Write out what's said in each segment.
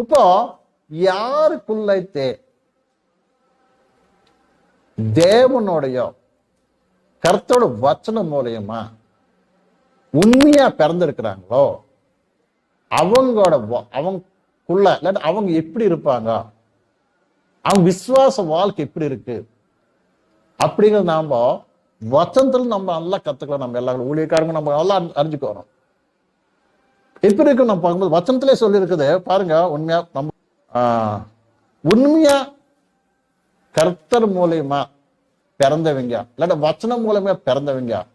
இப்போ யாருக்குள்ளైతే தேவனுடைய கருத்தோட வச்சனம் மூலியமா உண்மையா பிறந்திருக்கிறாங்களோ அவங்களோட வ- அவங்களுக்குள்ள இல்லாட்டி அவங்க எப்படி இருப்பாங்க அவங்க விசுவாச வாழ்க்கை எப்படி இருக்கு அப்படிங்கிற நாம வச்சனத்துல நம்ம நல்லா கத்துக்கலாம். நம்ம எல்லாரும் ஊழியக்காரங்க நம்ம நல்லா அறிஞ்சுக்கணும் எப்படி இருக்கு நம்ம பார்க்கும்போது வசனத்திலே சொல்லி இருக்குது பாருங்க உண்மையா நம்ம உண்மையா கர்த்தர் மூலியமா பிறந்தவங்க. இல்லாட்ட வச்சனம் மூலமா பிறந்தவங்க.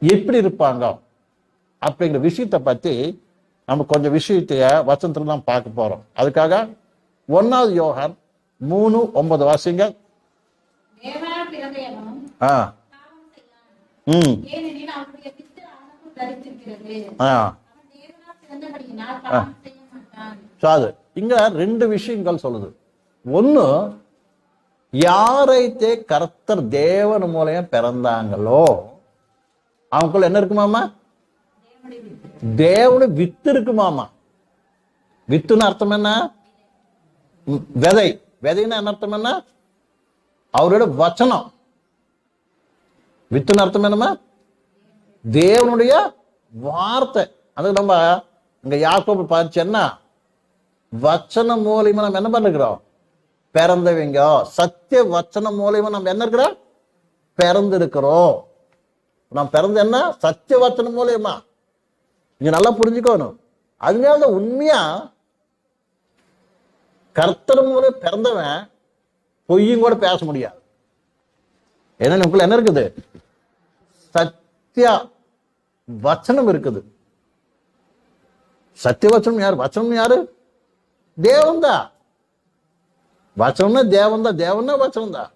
எப்படி இருப்பாங்க? அப்படிங்கிற விஷயத்தை பத்தி நம்ம கொஞ்சம் விஷயத்தைய வசனத்துல தான் பார்க்க போறோம். அதுக்காக ஒன்னாவது யோகான் மூணு ஒன்பது வாசிங்க. ஆ. ம். ஆ. ஸோ அது இங்க ரெண்டு விஷயங்கள் சொல்லுது. ஒண்ணு யாரைத்தே கர்த்தர் தேவன் மூலயம் பிறந்தாங்களோ அவங்களுக்குள்ள என்ன இருக்குமாமா? தேவனு வித்து இருக்குமாமா வித்துன்னு அர்த்தம் என்ன? விதை. விதைன்னு என்ன அர்த்தம் என்ன? அவரோட வச்சனம். வித்துன்னு அர்த்தம் என்னமா தேவனுடைய வார்த்தை. அது நம்ம இங்க யாக்கோபு பார்த்துச்சேன்னா வச்சனம் மூலியமா நம்ம என்ன பண்ணிருக்கிறோம்? பிறந்தவங்க. சத்திய வச்சனம் மூலியமா நம்ம என்ன இருக்கிறோம்? பிறந்திருக்கிறோம். நாம் பிறந்த என்ன? சத்திய வச்சனம் மூலியமா. நீங்க நல்லா புரிஞ்சுக்கணும். அதனால தான் உண்மையா கர்த்தர் மூலம் பிறந்தவன் பொய்யும் கூட பேச முடியாது. ஏன்னா நமக்குள்ள என்ன இருக்குது? சத்தியா வச்சனம் இருக்குது. சத்திய வச்சனம் யாரு? வச்சனம் யாரு? தேவன்தா. வச்சனம்னா தேவன்தா தேவன்னா வச்சனம்தா.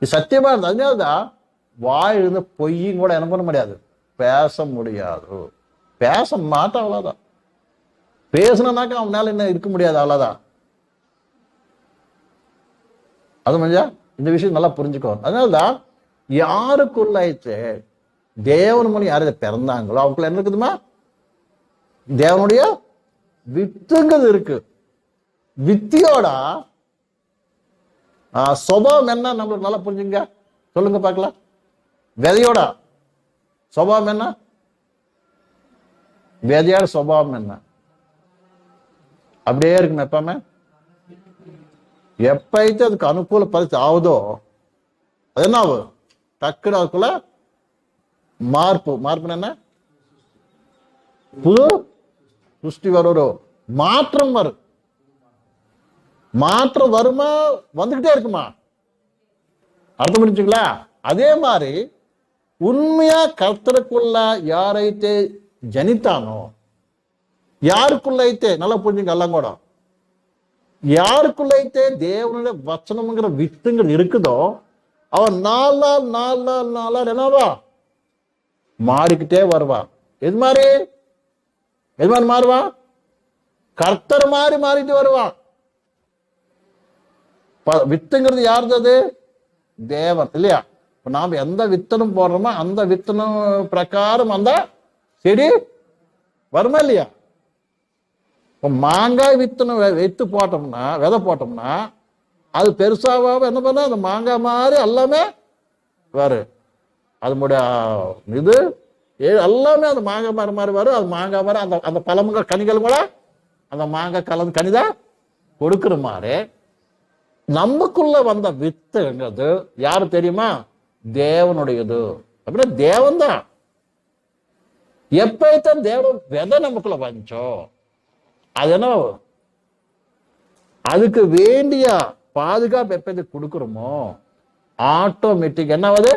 இது சத்தியமா இருந்தது அதனாலதான் வாய் இருந்த பொய்யும் கூட என்ன பண்ண முடியாது. பேச முடியாது. பேச மாட்டான் அவ்வளவுதான். பேசினாக்கா அவனால என்ன இருக்க முடியாது அவ்வளவுதான். அது மஞ்சா இந்த விஷயம் நல்லா புரிஞ்சுக்கோ. அதனாலதான் யாருக்குள்ளாயிற்று தேவன் மூலம் யார் இதை பிறந்தாங்களோ அவங்களுக்குள்ள என்ன இருக்குதுமா? தேவனுடைய வித்துங்கிறது இருக்கு. வித்தியோட சுபாவம் என்ன? நம்மளுக்கு நல்லா புரிஞ்சுங்க. சொல்லுங்க பார்க்கலாம். விதையோட சுபாவம் என்ன? விதையோட சுபாவம் என்ன? அப்படியே இருக்கும் எப்பவுமே. எப்பைతే அதுக்கு அனுகூல பரிசு ஆகுதோ அது என்ன ஆகும்? டக்குனு அதுக்குள்ள மார்பு. மார்புன்னு என்ன? புது സൃഷ്ടി വരും மாற்றம் வரும் மாற்றம் வருமா வந்துகிட்டே இருக்குமா அர்த்தம் புரிஞ்சுங்களா அதே மாதிரி உண்மையா கர்த்தருக்குள்ள யாரைத்தே ஜனித்தானோ யாருக்குள்ளைத்தே நல்லா புரிஞ்சுங்க எல்லாம் கூட யாருக்குள்ளைத்தே தேவனுடைய வச்சனம்ங்கிற வித்துங்கள் இருக்குதோ அவன் நாள் நாள் நாள் நாள் நாளா என்னவா மாறிக்கிட்டே வருவா எது மாதிரி எது மாதிரி கர்த்தர் மாதிரி மாறிட்டு வருவான் வித்துங்கிறது யாருது அது தேவன் இல்லையா இப்போ நாம் எந்த வித்தனம் போடுறோமோ அந்த வித்தனம் பிரகாரம் அந்த செடி வருமா இல்லையா இப்போ மாங்காய் வித்தனம் வித்து போட்டோம்னா விதை போட்டோம்னா அது பெருசாக என்ன பண்ண அந்த மாங்காய் மாதிரி எல்லாமே வரும் அதனுடைய இது ஏ- எல்லாமே அந்த மாங்காய் மரம் மாதிரி வரும். அது மாங்காய் மரம் அந்த அந்த பழமுங்க கனிகள் கூட அந்த மாங்காய் கலந்து கனிதா? கொடுக்குற மாதிரி நமக்குள்ள வந்த வித்துங்கிறது யாரு தெரியுமா? தேவனுடையது. அப்படின்னா தேவன் தான் தேவன் விதை நமக்குள்ள வந்துச்சோ அது என்ன அதுக்கு வேண்டிய பாதுகாப்பு எப்ப கொடுக்குறோமோ ஆட்டோமேட்டிக் என்னவது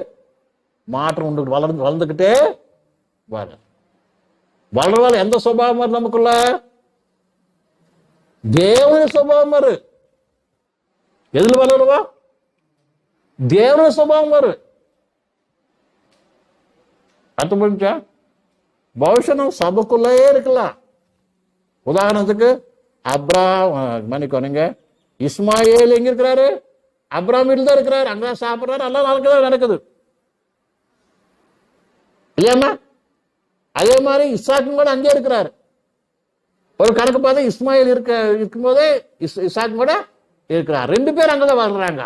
மாற்றம் உண்டு வளர்ந்து வளர்ந்துக்கிட்டே வரும் வளர்வால எந்த சுபாவம் வரும் நமக்குள்ள தேவன சுபாவம் வரும் எதில் வளருவா தேவன சுபாவம் வரும் அர்த்தம் புரிஞ்சா பவிஷனம் சபைக்குள்ளே இருக்கலாம் உதாரணத்துக்கு அப்ராம் மன்னிக்கோனுங்க இஸ்மாயில் எங்க இருக்கிறாரு அப்ராம் வீட்டில் தான் இருக்கிறாரு அங்க சாப்பிடுறாரு எல்லாம் நடக்குது நடக்குது இல்லையாம்மா அதே மாதிரி இசாக்கும் கூட அங்கே இருக்கிறாரு. ஒரு கணக்கு பார்த்தா இஸ்மாயில் இருக்க இருக்கும்போதே இஸ் இசாக் கூட இருக்கிறார். ரெண்டு பேரும் அங்கதான் வர்றாங்க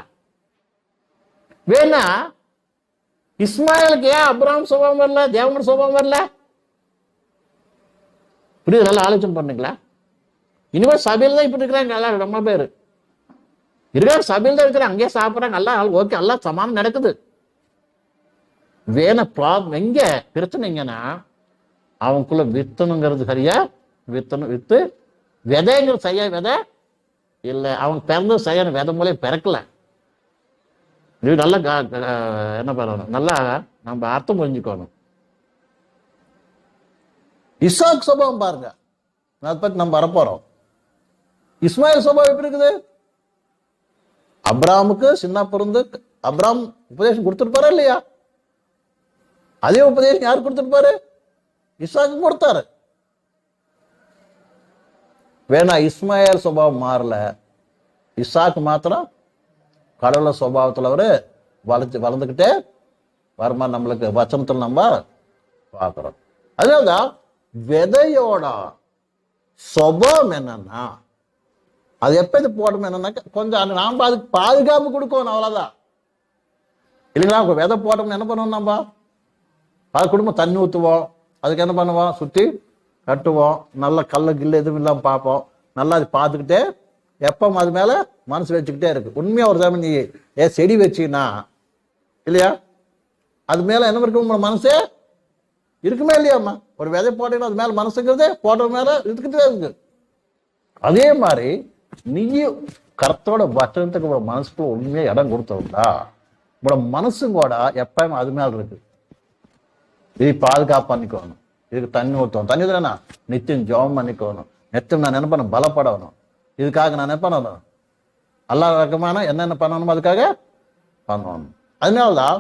வேணா இஸ்மாயிலுக்கு ஏன் அப்ராம் சுபம் வரல தேவன் சுபம் வரல? புரியுது? நல்லா ஆலோசனை பண்ணுங்களா? இனிமேல் சபையில் தான் இப்படி இருக்கிறாங்க எல்லாம் ரொம்ப பேர். இருக்கிற சபையில் தான் இருக்கிறாங்க. அங்கேயே சாப்பிட்றாங்க. எல்லாம் ஓகே எல்லாம் சமானம் நடக்குது. வேணா ப்ராப்ளம் எங்க? பிரச்சனை எங்கன்னா அவனுக்குள்ள வித்தணுங்கிறது சரியா? வித்தணும் வித்து. விதைங்கிறது சரியா விதை? இல்லை அவன் பிறந்தது சரியான விதை மூலையும் பிறக்கல. இது நல்லா என்ன பண்ணணும்? நல்லா நம்ம அர்த்தம் புரிஞ்சுக்கணும். இசாக் சுபாவம் பாருங்க. அதை பத்தி நம்ம வரப்போறோம். இஸ்மாயில் சுபாவம் எப்படி இருக்குது? அப்ராமுக்கு சின்ன பிறந்து அப்ராம் உபதேசம் கொடுத்துருப்பாரா இல்லையா? அதே உபதேசம் யார் கொடுத்துருப்பாரு? இசாக்கு கொடுத்தாரு. வேணா இஸ்மாயில் சுபாவம் மாறல. இசாக்கு மாத்திரம் கடவுள சுபாவத்தில் அவரு வளர்ச்சி வளர்ந்துக்கிட்டே வருமா நம்மளுக்கு வச்சனத்தில் நம்ம பார்க்குறோம். அதனால்தான் விதையோட சுபாவம் என்னன்னா அது எப்ப இது போடணும் என்னன்னாக்க கொஞ்சம் நாம் அதுக்கு பாதுகாப்பு கொடுக்கணும் அவ்வளவுதான். இல்லைங்களா விதை போட்டோம்னு என்ன பண்ணுவோம் நம்ம? அது குடும்பம் தண்ணி ஊற்றுவோம் அதுக்கு என்ன பண்ணுவோம்? சுற்றி கட்டுவோம் நல்ல கல்ல கில்லு எதுவும் இல்லாமல் பார்ப்போம். நல்லா அது பார்த்துக்கிட்டே எப்போ அது மேலே மனசு வச்சுக்கிட்டே இருக்கு. உண்மையாக ஒரு தடவை நீ ஏ செடி வச்சீங்கன்னா இல்லையா? அது மேலே என்ன இருக்கும் உங்க மனசே? இருக்குமே இல்லையாம்மா? ஒரு விதை போட்டீங்கன்னா அது மேலே மனசுங்கிறதே போட்ட மேலே இருந்துக்கிட்டே இருக்கு. அதே மாதிரி நீயும் கரத்தோட வச்சனத்துக்கு உங்களோட மனசுக்குள்ள உண்மையாக இடம் கொடுத்தவங்களா உங்களோட மனசும் கூட அது மேலே இருக்குது இதை பாதுகாப்பு பண்ணிக்கணும் இதுக்கு தண்ணி ஊற்றணும் தண்ணி தானே நித்தியம் ஜெபம் பண்ணிக்கணும் நித்தியம் நான் என்ன பண்ண பலப்படணும் இதுக்காக நான் என்ன பண்ணணும் எல்லா ரகமான என்னென்ன பண்ணணும் அதுக்காக பண்ணணும் அதனால்தான்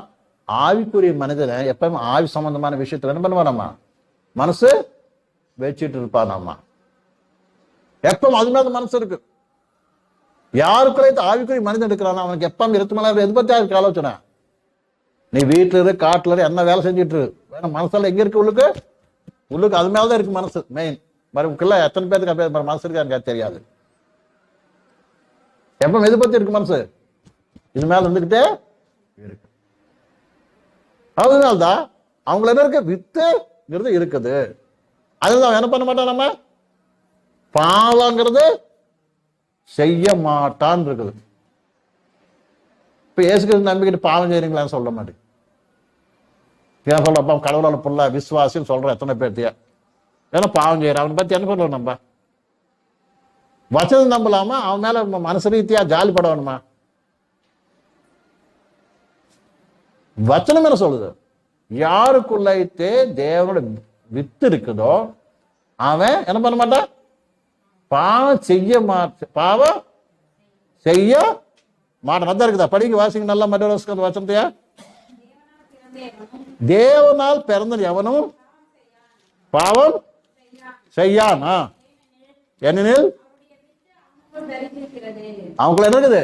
ஆவிக்குரிய மனிதனை எப்பவுமே ஆவி சம்பந்தமான விஷயத்துல என்ன பண்ணுவானம்மா மனசு வச்சுட்டு இருப்பானாம்மா எப்பவும் அது மேல மனசு இருக்கு யாருக்குள்ள ஆவிக்குரிய மனிதன் இருக்கிறானா அவனுக்கு எப்பவும் இருபத்தி மணி நேரம் எது பத்தி ஆலோசனை நீ வீட்டுல இரு காட்டுல இரு என்ன வேலை செஞ்சுட்டு இரு வேணும் மனசெல்லாம் எங்க இருக்கு உள்ளுக்கு? உள்ளுக்கு அது மேலதான் இருக்கு மனசு மெயின் மறுக்குள்ள எத்தனை பேருக்கு அப்படியே மனசு இருக்கு எனக்கு தெரியாது. எப்ப எது பத்தி இருக்கு மனசு? இது மேல இருந்துகிட்டே இருக்கு. அதனால்தான் அவங்கள என்ன இருக்கு? வித்துங்கிறது இருக்குது. அதுதான் என்ன பண்ண மாட்டோம் நம்ம? பாவங்கிறது செய்ய மாட்டான் இருக்குது. இப்ப ஏசுகிறது நம்பிக்கிட்டு பாவம் செய்றீங்களான்னு சொல்ல மாட்டேன். ஏன் அப்பா கடவுளால் புள்ள விசுவாசின்னு சொல்ற எத்தனை பேர்த்தியா? ஏன்னா பாவம் செய்யற அவனை பத்தி என்ன பண்ணுவோம் நம்ம? வசதி நம்பலாமா? அவன் மேல மனசு ரீதியா ஜாலி படணுமா? வச்சனம் என்ன சொல்லுது? யாருக்குள்ளைத்தே தேவனோட வித்து இருக்குதோ அவன் என்ன பண்ண மாட்டான்? பாவம் செய்ய மாட்ட பாவம் செய்ய மாட்டான். அதான் இருக்குதா? படிக்க வாசிங்க நல்லா மற்ற வசனத்தையா? தேவனால் பிறந்த எவனும் பாவம் செய்யானா. ஏனெனில் அவங்கள என்ன இருக்குது?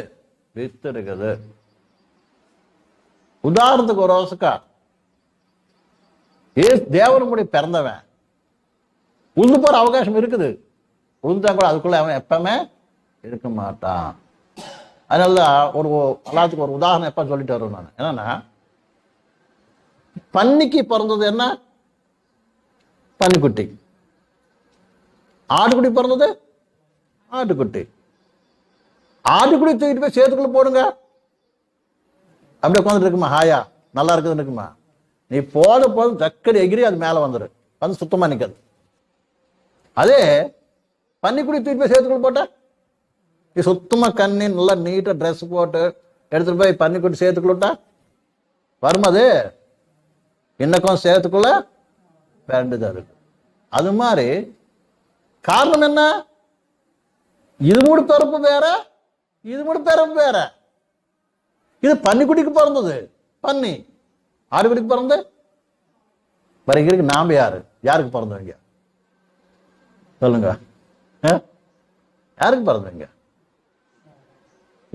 வித்து இருக்குது உதாரணத்துக்கு ஒரு அவசக்கா ஏ தேவனுடைய பிறந்தவன். உழுந்து போற அவகாசம் இருக்குது. உழுந்தா கூட அதுக்குள்ள அவன் எப்பவுமே இருக்க மாட்டான். அதனாலதான் ஒரு எல்லாத்துக்கும் ஒரு உதாரணம் எப்ப சொல்லிட்டு வருவேன் நான். என்னன்னா பன்னிக்கு பிறந்தது என்ன? பன்னிக்குட்டி. ஆட்டுக்குட்டி பிறந்தது? ஆட்டுக்குட்டி. ஆட்டுக்குடி தூக்கிட்டு போய் சேத்துக்குள்ள போடுங்க. அப்படியே உட்காந்துட்டு இருக்குமா? ஹாயா நல்லா இருக்குதுன்னு இருக்குமா? நீ போத போதும் டக்கடி எகிரி அது மேல வந்துடு வந்து சுத்தமா நிக்காது. அதே பன்னிக்குடி தூக்கிட்டு போய் சேத்துக்குள்ள போட்ட? நீ சுத்தமா கண்ணி நல்லா நீட்டா ட்ரெஸ் போட்டு எடுத்துட்டு போய் பன்னிக்குட்டி சேர்த்துக்குள்ளட்டா வருமா அது? இன்னக்கும் சேர்த்துக்குள்ள? வேண்டுதான் இருக்கு. அது மாதிரி காரணம் என்ன? இது மூடு பிறப்பு வேற இது மூடு பிறப்பு வேற. இது பன்னிக்குட்டிக்கு பிறந்தது. பன்னி. ஆடுகுடிக்கு பிறந்து? வரைக்கும் நாம யாரு? யாருக்கு பிறந்தவங்க சொல்லுங்க. யாருக்கு பிறந்தவங்க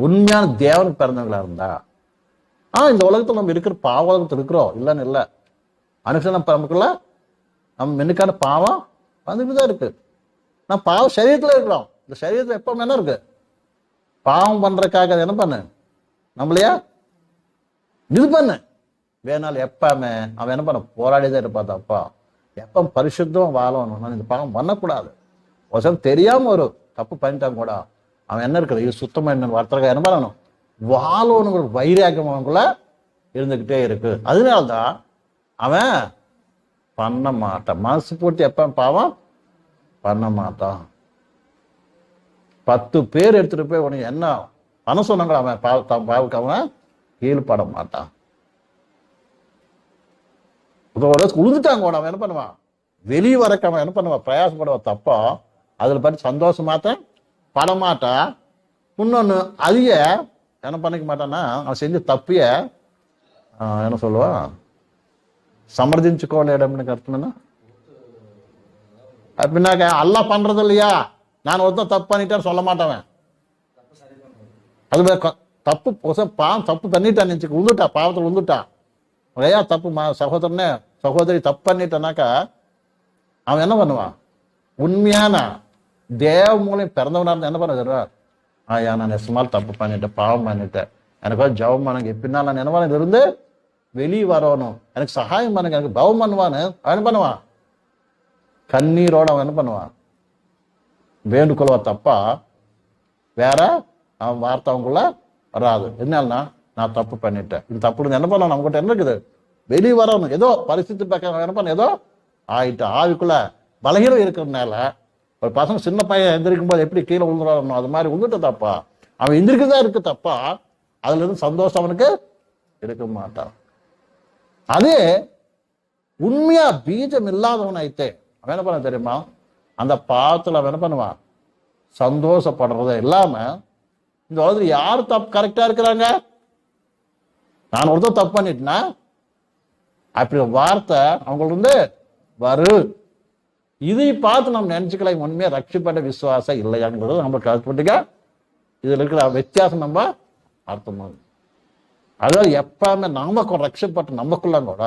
உண்மையான தேவனுக்கு பிறந்தவங்களா இருந்தா. ஆ இந்த உலகத்துல நம்ம இருக்கிற பாவ உலகத்துல இருக்கிறோம். இல்லைன்னு இல்லை. அனுஷனம் நமக்குள்ள நம்ம மென்னுக்கான பாவம் வந்துட்டு தான் இருக்கு. நான் பாவம் சரீரத்தில் இருக்கிறோம். இந்த சரீரத்தில் எப்போ என்ன இருக்கு. பாவம் பண்றதுக்காக அது என்ன பண்ணு? நம்மளையா இது பண்ணு. வேணாலும் எப்பவுமே அவன் என்ன பண்ண? போராடிதான் இருப்பான் தப்பா. எப்போ பரிசுத்தம் வாழணும்? இந்த பாவம் பண்ணக்கூடாது. ஒரு சில தெரியாம ஒரு தப்பு பண்ணிட்டான் கூட. அவன் என்ன இருக்குது இது சுத்தமாக என்ன வார்த்தைக்காக என்ன பண்ணணும்? வாழணுங்கிற வைராக்கியம் அவனுக்குள்ள இருந்துக்கிட்டே இருக்கு. அதனால்தான் அவன் பண்ண மாட்டான். மனசு போட்டு எப்ப? பாவம்? பண்ண மாட்டான். பத்து பேர் எடுத்துட்டு போய் உனக்கு என்ன பண்ண சொன்னாங்களா அவன். பாவ தான் பாவுக்கு அவன் கீழ்பட மாட்டான். இதோட உழுதுட்டாங்க கூட அவன் என்ன பண்ணுவான்? வெளியே வரக்க அவன் என்ன பண்ணுவான்? பிரயாசப்படுவான். தப்போ? அதில் பார்த்து சந்தோஷமாத்தான் படமாட்டான் இன்னொன்று அதிக என்ன பண்ணிக்க மாட்டான்னா அவன் செஞ்ச தப்பிய என்ன சொல்லுவான்? சமர்திச்சுக்கோவலையிடம்னு அர்த்தம்னா அப்படின்னாக்க அல்லா பண்றது இல்லையா? நான் ஒருத்தன் தப்பு பண்ணிட்டேன்னு சொல்ல மாட்டேன் அது தப்பு பாவம் தப்பு பண்ணிட்டான் நினச்சிக்க உழுந்துட்டா பாவத்தில் உழுந்துட்டான் ஒரேயா தப்பு மா சகோதரனே சகோதரி தப்பு பண்ணிட்டானாக்கா அவன் என்ன பண்ணுவான்? உண்மையான தேவ மூலம் பிறந்தவனா இருந்தா என்ன பண்ண ஆயா நான் நெசமால் தப்பு பண்ணிட்டேன் பாவம் பண்ணிட்டேன். எனக்கு ஜவம் எனக்கு எப்படின்னா நான் என்னவான இருந்து வெளியே வரணும். எனக்கு சகாயம் பண்ணுங்க. எனக்கு பவம் பண்ணுவான்னு அவன் என்ன பண்ணுவான்? கண்ணீரோட அவன் என்ன பண்ணுவான்? வேண்டுகொள்வா தப்பா? வேற? அவன் வார்த்தை அவங்களுக்குள்ள வராது. என்னன்னா நான் தப்பு பண்ணிட்டேன். இந்த தப்பு என்ன பண்ணலாம் நம்மகிட்ட என்ன இருக்குது? வெளியே வரணும். ஏதோ பரிசுத்தி பக்கம் என்ன பண்ண ஏதோ ஆயிட்டு ஆவிக்குள்ள பலகீனம் இருக்கிறதுனால ஒரு பசங்க சின்ன பையன் எந்திரிக்கும் போது எப்படி கீழே விழுந்துடணும் அது மாதிரி விழுந்துட்ட தப்பா? அவன் எந்திரிக்கதான் இருக்கு தப்பா? அதுல இருந்து சந்தோஷம் அவனுக்கு இருக்க மாட்டான். அதே உண்மையா பீஜம் இல்லாதவன் ஆயிட்டே அவன் என்ன பண்ண தெரியுமா? அந்த பாத்துல அவன் என்ன பண்ணுவான்? சந்தோஷப்படுறத இல்லாம இந்த உலகத்துல யார் தப்பு கரெக்டா இருக்கிறாங்க? நான் ஒருத்தர் தப்பு பண்ணிட்டேன்னா அப்படி வார்த்தை அவங்களுக்கு வந்து வரு. இதை பார்த்து நம்ம நினைச்சுக்கலாம் உண்மையா ரட்சிப்பட்ட விசுவாசம் இல்லையாங்கிறது நம்ம கருத்துப்பட்டுக்க இதுல இருக்கிற வித்தியாசம் நம்ம அர்த்தமாகும் அதாவது எப்பவுமே நமக்கும் ரட்சப்பட்டு நமக்குள்ள கூட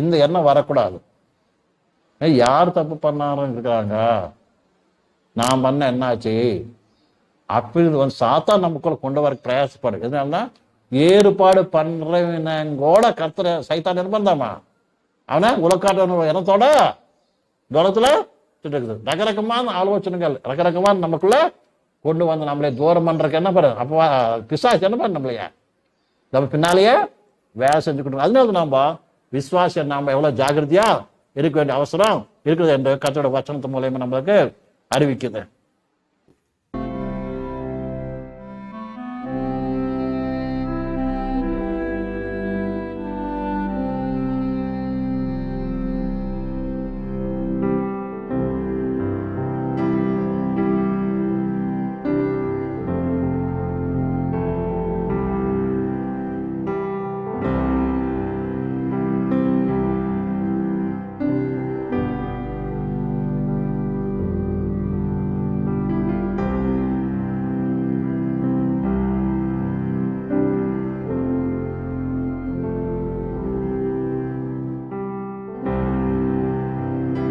இந்த எண்ணம் வரக்கூடாது. யார் தப்பு பண்ணாரும் இருக்கிறாங்க? நான் பண்ண என்னாச்சு? அப்படி வந்து சாத்தா நமக்குள்ள கொண்டு வர பிரயாசப்படும் எதனால ஏற்பாடு பண்றவனங்கூட கத்துற சைத்தான் என்ன பண்ணாமா அவனை உலக்காட்ட இனத்தோட தூரத்துல திட்டுக்குது. ரகரகமான ஆலோசனைகள் ரகரகமான நமக்குள்ள கொண்டு வந்து நம்மளே தூரம் பண்றதுக்கு என்ன பண்ணு? அப்போ பிசாசு என்ன பண்ண நம்மளைய? நம்ம பின்னாலேயே வேலை செஞ்சுக்கிட்டு அதனால நாம விசுவாசம் நாம எவ்வளவு ஜாகிரதையா இருக்க வேண்டிய அவசரம் இருக்குது என்ற கத்தோட வச்சனத்து மூலயமா நம்மளுக்கு அறிவிக்குது.